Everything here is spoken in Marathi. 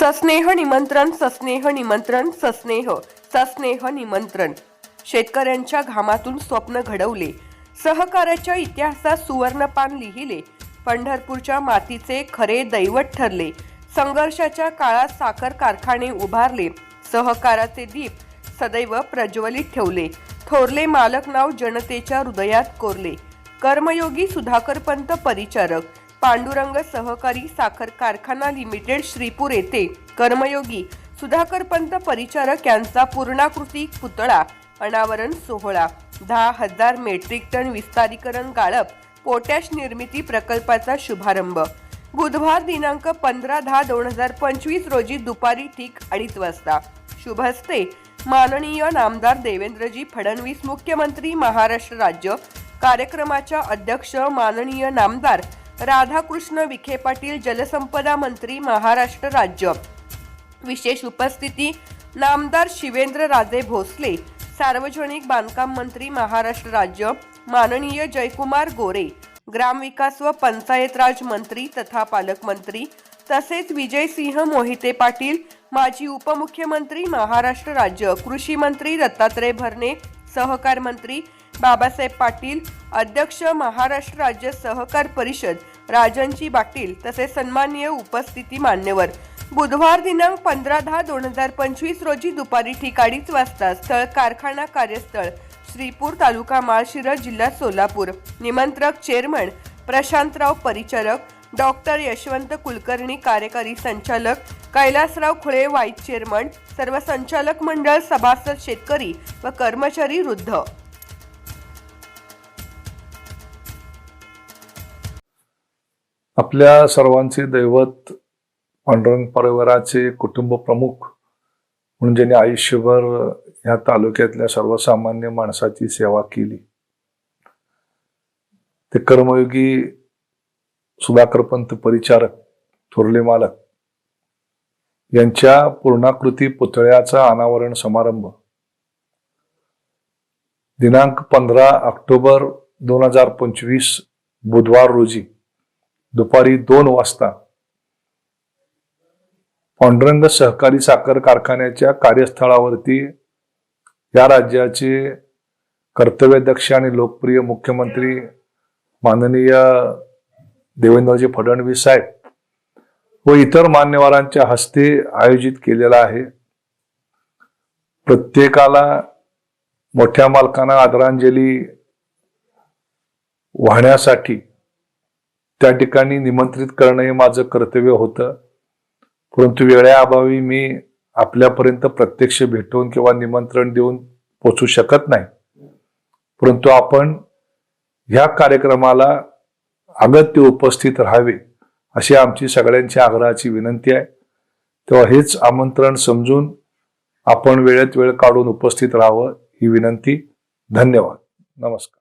सस्नेह निमंत्रण सस्नेह निमंत्रण सस्नेह सस्नेह निमंत्रण. शेतकऱ्यांच्या घामातून स्वप्न घडवले. सहकाराच्या इतिहासात सुवर्णपान लिहिले. पंढरपूरच्या मातीचे खरे दैवत ठरले. संघर्षाच्या काळात साखर कारखाने उभारले. सहकाराचे दीप सदैव प्रज्वलित ठेवले. थोरले मालक नाव जनतेच्या हृदयात कोरले. कर्मयोगी सुधाकरपंत परिचारक. पांडुरंग सहकारी साखर कारखाना लिमिटेड श्रीपूर येथे कर्मयोगी सुधाकर पंत परिचारक यांचा पूर्णाकृती पुतळा अनावरण सोहळा दहा हजार मेट्रिक टन विस्तारीकरण गाळप पोटॅश निर्मिती प्रकल्पाचा शुभारंभ. बुधवार दिनांक पंधरा दहा दोन हजार पंचवीस रोजी दुपारी ठीक अडीच वाजता. शुभ हस्ते माननीय नामदार देवेंद्रजी फडणवीस मुख्यमंत्री महाराष्ट्र राज्य कार्यक्रमाच्या अध्यक्ष माननीय नामदार राधाकृष्ण विखे पाटील जलसंपदा मंत्री महाराष्ट्र राज्य. विशेष उपस्थिती नामदार शिवेंद्र राजे भोसले सार्वजनिक बांधकाम मंत्री महाराष्ट्र राज्य. माननीय जयकुमार गोरे ग्रामविकास व पंचायत राज मंत्री तथा पालकमंत्री. तसेच विजयसिंह मोहिते पाटील माजी उपमुख्यमंत्री महाराष्ट्र राज्य. कृषी मंत्री दत्तात्रय भरणे सहकार मंत्री बाबासाहेब पाटील अध्यक्ष महाराष्ट्र राज्य सहकार परिषद राजनजी पाटील तसेच सन्माननीय उपस्थिती मान्यवर. बुधवार दिनांक पंधरा दहा दोन हजार पंचवीस रोजी दुपारी ठिकाणीच वाजता स्थळ कारखाना कार्यस्थळ श्रीपूर तालुका माळशिरस जिल्हा सोलापूर. निमंत्रक चेअरमन प्रशांतराव परिचारक डॉक्टर यशवंत कुलकर्णी कार्यकारी संचालक कैलासराव खुळे व्हाईस चेअरमन सर्व संचालक मंडळ सभासद शेतकरी व कर्मचारी वृद्ध. आपल्या सर्वांचे दैवत पांडुरंग परिवाराचे कुटुंब प्रमुख म्हणून ज्यांनी आयुष्यभर ह्या तालुक्यातल्या सर्वसामान्य माणसाची सेवा केली. ते कर्मयोगी सुधाकरपंत परिचारक थोरले मालक यांच्या पूर्णाकृती पुतळ्याचा अनावरण समारंभ. दिनांक पंधरा ऑक्टोबर दोन हजार पंचवीस बुधवार रोजी दुपारी दोन वाजता पांडुरंग सहकारी साखर कारखान्याच्या कार्यस्थळावरती या राज्याचे कर्तव्यदक्ष आणि लोकप्रिय मुख्यमंत्री माननीय देवेंद्रजी फडणवीस साहेब व इतर मान्यवरांच्या हस्ते आयोजित केलेला आहे. प्रत्येकाला मोठ्या मालकांना आदरांजली वाहण्यासाठी त्या ठिकाणी निमंत्रित करणं हे माझं कर्तव्य होतं. परंतु वेळेअभावी मी आपल्यापर्यंत प्रत्यक्ष भेटून किंवा निमंत्रण देऊन पोचू शकत नाही. परंतु आपण ह्या कार्यक्रमाला अगत्य उपस्थित राहावे अशी आमची सगळ्यांची आग्रहाची विनंती आहे. तेव्हा हेच आमंत्रण समजून आपण वेळेत वेळ काढून उपस्थित राहावं ही विनंती. धन्यवाद. नमस्कार.